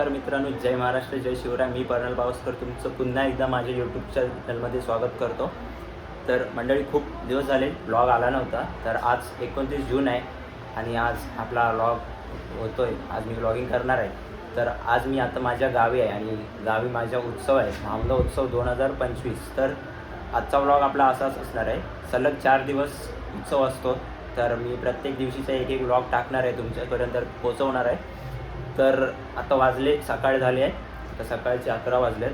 नमस्कार मित्रांनो जय महाराष्ट्र जय शिवराय. मी पर्णल पावसकर तुमचं पुन्हा एकदा माझ्या यूट्यूब चॅनलमध्ये स्वागत करतो. तर मंडळी खूप दिवस झाले ब्लॉग आला नव्हता. तर आज एकोणतीस जून आहे आणि आज आपला ब्लॉग होतो आहे आज मी ब्लॉगिंग करणार आहे. तर आज मी आता माझ्या गावी आहे आणि गावी माझा उत्सव आहे मामला उत्सव दोन हजार पंचवीस. तर आजचा ब्लॉग आपला असाच असणार आहे. सलग चार दिवस उत्सव असतो. तर मी प्रत्येक दिवशीचा एक एक ब्लॉग टाकणार आहे. तुमच्यापर्यंत पोचवणार आहे. तर आता वाजले सकाळ झाले आहे. तर सकाळचे अकरा वाजले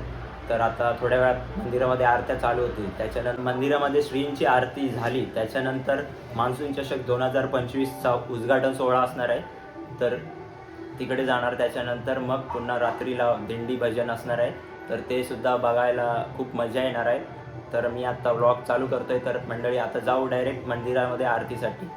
तर आता थोड्या वेळात मंदिरामध्ये आरत्या चालू होतील. त्याच्यानंतर मंदिरामध्ये श्रींची आरती झाली. त्याच्यानंतर मान्सून चषक दोन हजार पंचवीसचा उद्घाटन सोहळा असणार आहे. तर तिकडे जाणार. त्याच्यानंतर मग पुन्हा रात्रीला दिंडी भजन असणार आहे. तर ते सुद्धा बघायला खूप मजा येणार आहे. तर मी आता व्लॉग चालू करतोय. तर मंडळी आता जाऊ डायरेक्ट मंदिरामध्ये आरतीसाठी.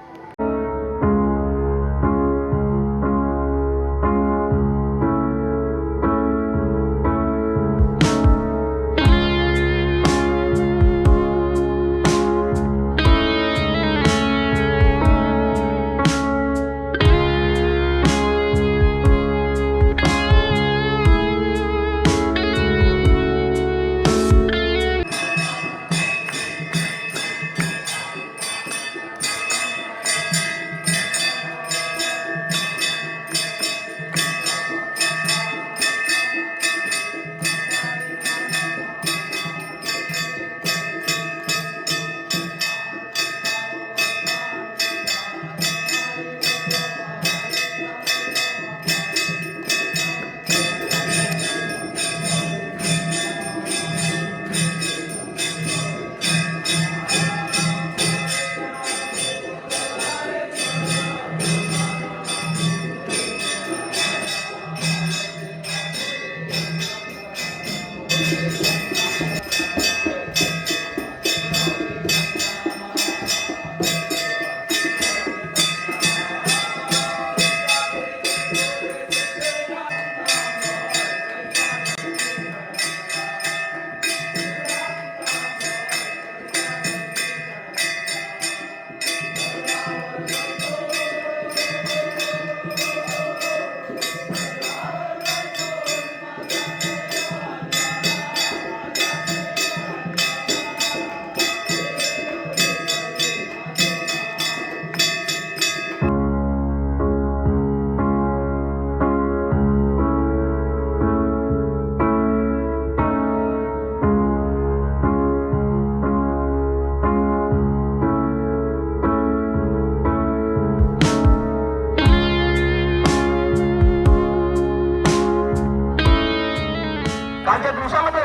कालच्या दिवसामध्ये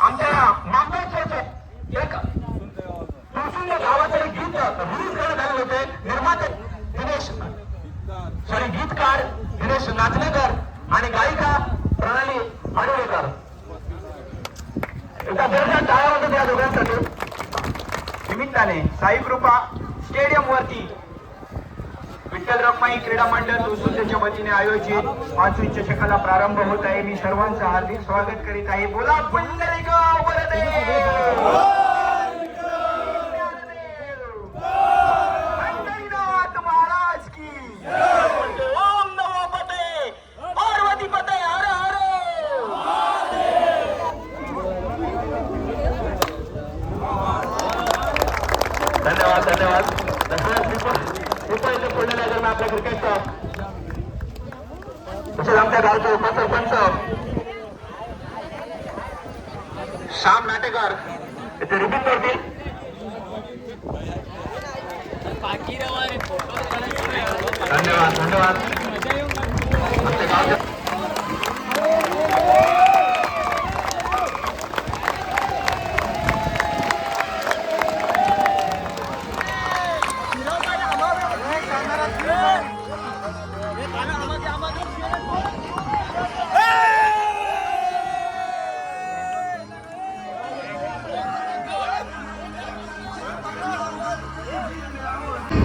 आमच्या मांगणचे एक दुसऱ्या गावाचं एक गीत रिलीज करण्यात आलेले होते. निर्माते दिनेश सॉरी गीतकार दिनेश नाचणेकर आणि गायिका प्रणाली आडवळेकर एका दर्जा टाळ्या होत्या त्या दोघांसाठी. निमित्ताने साईकृपा स्टेडियम वरती विठ्ठल रखमाई क्रीडा मंडळ दुसऱ्याच्या वतीने आयोजित मान्सून चषकाला प्रारंभ होत आहे. मी सर्वांचं हार्दिक स्वागत करीत आहे. बोला पुंडलिकाव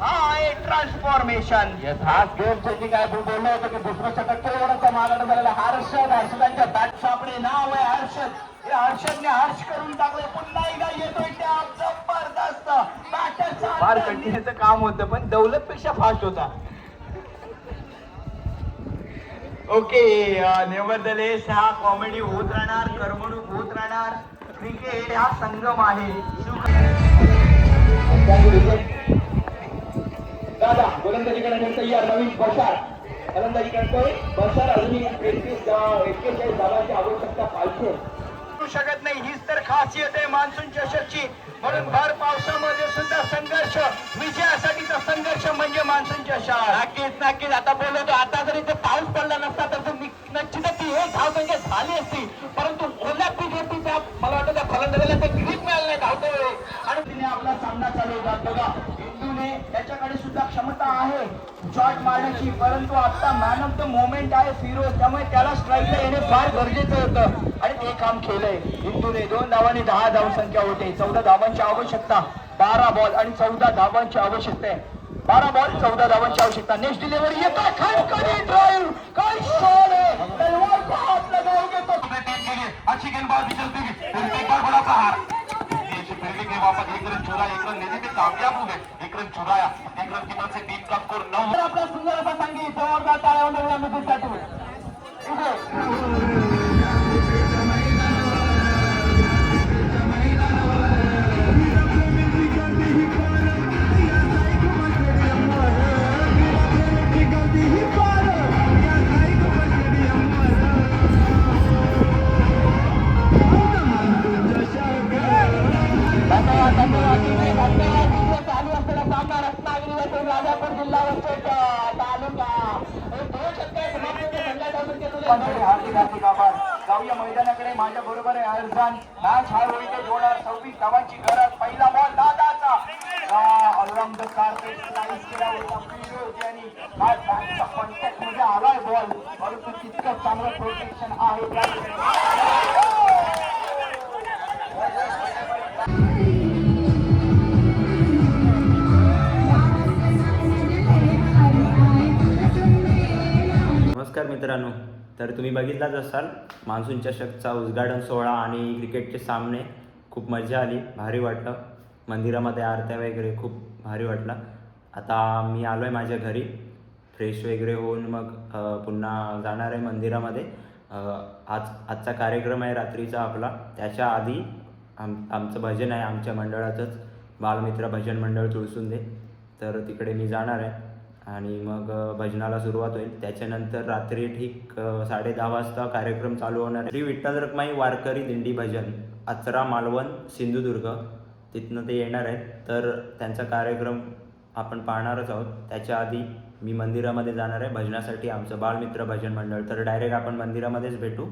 हा आहे ट्रान्सफॉर्मेशन हाच गेम आहे मी बोललो होतो की दुसरं शतक केवढा मागायला झालेला हर्षद हर्षदांच्या बॅट आपले नाव आहे हर्षद. हे हर्षदने हर्ष करून टाकले पुन्हा एकदा येतोय त्या जबरदस्त फार कंटिन्यूचं काम होतं पण दौलत पेक्षा फास्ट होता. ओके नेव्हरदलेस हा कॉमेडी होत राहणार करमणूक होत राहणार. क्रिकेट हा संगम आहे. दादा गोलंदाजी करण्यासाठी तयार नवीन बशार गोलंदाजी करतोय बशार अजूनही एकतीस एक्केचाळीस धावांची आवश्यकता पाहिजे शकत नाही. हीच तर खासियत आहे मान्सून चषकची. म्हणून भर पावसामध्ये सुद्धा संघर्ष विजयासाठीचा संघर्ष म्हणजे मान्सून चषक. नक्कीच नक्कीच. आता बोलतो आता जरी ते पाऊस पडला नसता तर नक्कीच ती एक धाव संख्या झाली असती. परंतु ओल्या बीजेपीच्या मला वाटतं त्या फलंदाजाला ते ग्रीप मिळालं नाही धावतो आपला सामना चालू चालवतात बघा हिंदूने त्याच्याकडे सुद्धा क्षमता आहे. शॉट मारण्याची परंतु आता मॅन ऑफ द मोमेंट आहे फिरोज त्यामुळे त्याला स्ट्राईकला येणे फार गरजेचं होतं. आणि ते काम केलंय. हिंदूने दोन धावांनी दहा धाव संख्या होते. चौदा धावांची आवश्यकता बारा बॉल आणि चौदा धावांची आवश्यकता आहे. बारा बॉल चौदा धावांची आवश्यकता. नेक्स्ट डिलिव्हरी येतो खणखणी ड्राईव्ह काय शॉट आहे. तलवार का हात लगाव घेतो अच्छी गेंदबाजी चलती हुई एक बार बड़ा प्रहार नीचे फिरने के वापस एक रन चुरा एक रन लेने में कामयाब हो गए एक रन चुराया एक रन की मदद से टीम का स्कोर नौ तर आपला सुंदर असा संगीत जोरदार टाळ्या मिळूया जाऊया मैदानाकडे माझ्या बरोबर आहे अर्जान मॅच हा होईल ते सव्वीस धावांची गरज. पहिला बॉल दादाचा. ऑलराऊंड कार्पेट स्लाइस केला होता बॅटचा कॉन्टॅक्टमध्ये आलाय बॉल. परंतु तितकं चांगलं प्रोटेक्शन आहे. नमस्कार मित्रांनो. तर तुम्ही बघितलाच असाल मान्सून चषकचा उद्घाटन सोहळा आणि क्रिकेटचे सामने. खूप मजा आली भारी वाटलं. मंदिरामध्ये आरत्या वगैरे खूप भारी वाटलं. आता मी आलो आहे माझ्या घरी. फ्रेश वगैरे होऊन मग पुन्हा जाणार आहे मंदिरामध्ये. आज आजचा कार्यक्रम आहे रात्रीचा आपला. त्याच्या आधी आम आमचं भजन आहे आमच्या मंडळाचंच. बालमित्र भजन मंडळ तुळसुंदे. तर तिकडे मी जाणार आहे. आणि मग भजनाला सुरुवात होईल. त्याच्यानंतर रात्री ठीक साडे दहा वाजता कार्यक्रम चालू होणार श्री विठ्ठल रखमाई वारकरी दिंडी भजन आचरा मालवण सिंधुदुर्ग. तिथनं ते येणार आहेत. तर त्यांचा कार्यक्रम आपण पाहणारच आहोत. त्याच्या आधी मी मंदिरामध्ये जाणार आहे. भजनासाठी आमचं बालमित्र भजन मंडळ. तर डायरेक्ट आपण मंदिरामध्येच भेटू.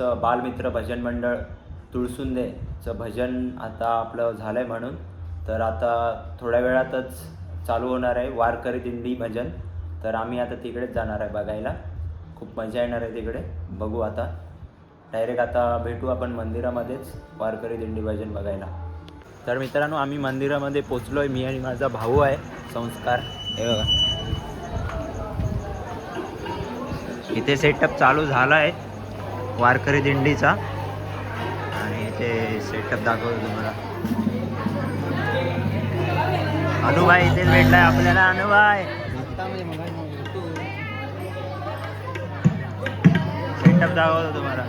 आमचं बालमित्र भजन मंडळ तुळसुंदेचं भजन आता आपलं झालं आहे म्हणून. तर आता थोड्या वेळातच चालू होणार आहे वारकरी दिंडी भजन. तर आम्ही आता तिकडेच जाणार आहे बघायला. खूप मजा येणार आहे तिकडे. बघू आता. डायरेक्ट आता भेटू आपण मंदिरामध्येच वारकरी दिंडी भजन बघायला. तर मित्रांनो आम्ही मंदिरामध्ये पोचलो आहे मी आणि माझा भाऊ आहे. संस्कार. इथे सेटअप चालू झाला आहे वारकरी दिंडीचा. आणि ते सेटअप दाखवतो तुम्हाला. अनुभाई इथे भेटलाय आपल्याला. अनुभाई! सेटअप दाखवतो तुम्हाला.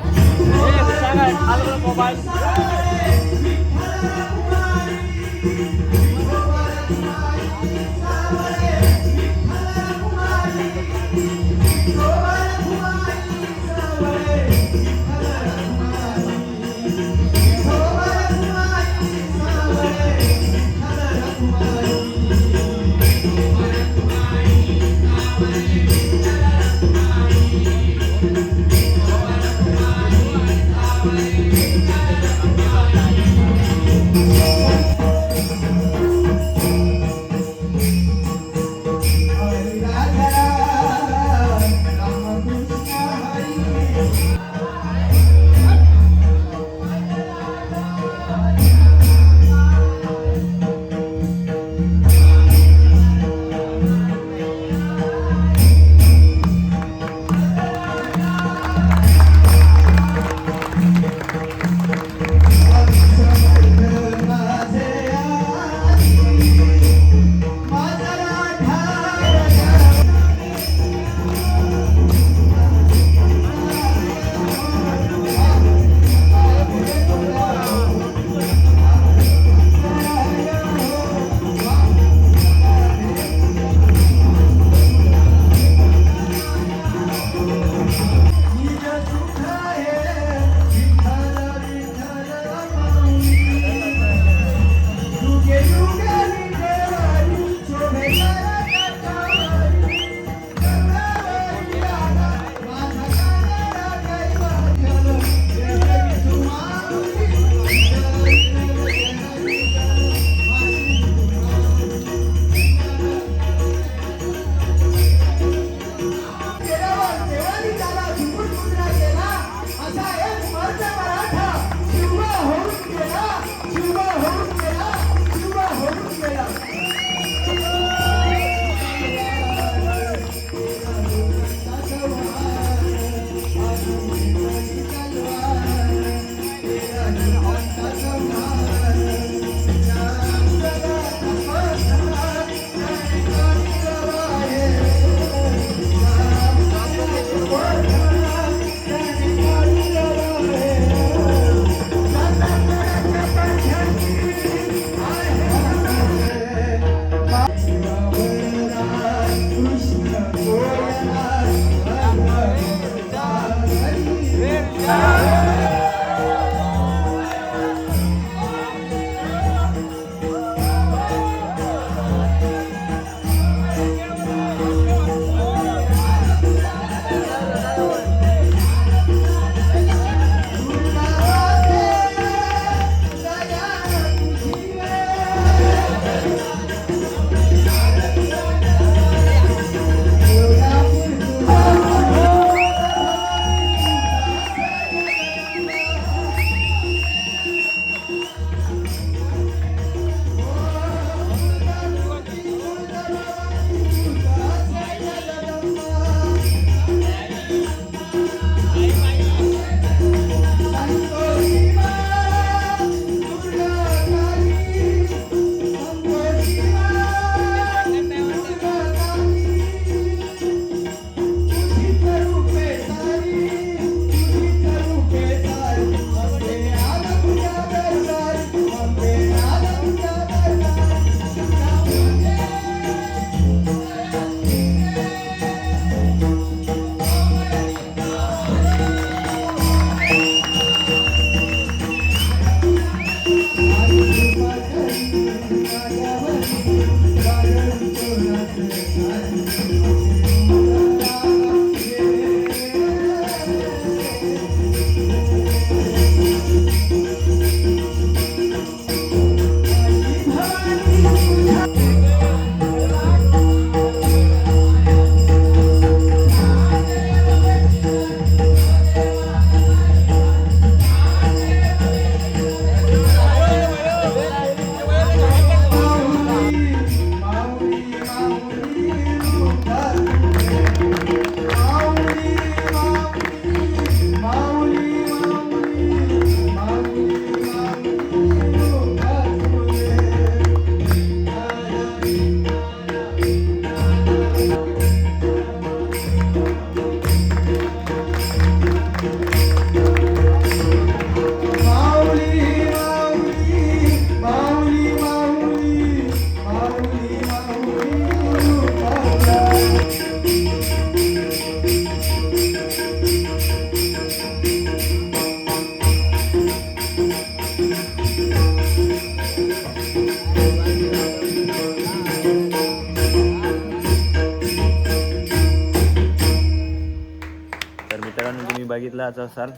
बघितलाच असाल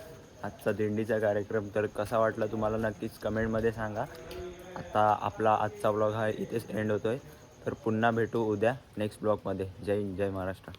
आजचा दिंडीचा कार्यक्रम तर कसा वाटला तुम्हाला नक्कीच कमेंटमध्ये सांगा. आता आपला आजचा ब्लॉग हा इथेच एंड होतो आहे तर पुन्हा भेटू उद्या नेक्स्ट ब्लॉगमध्ये जय हिंद जय महाराष्ट्र.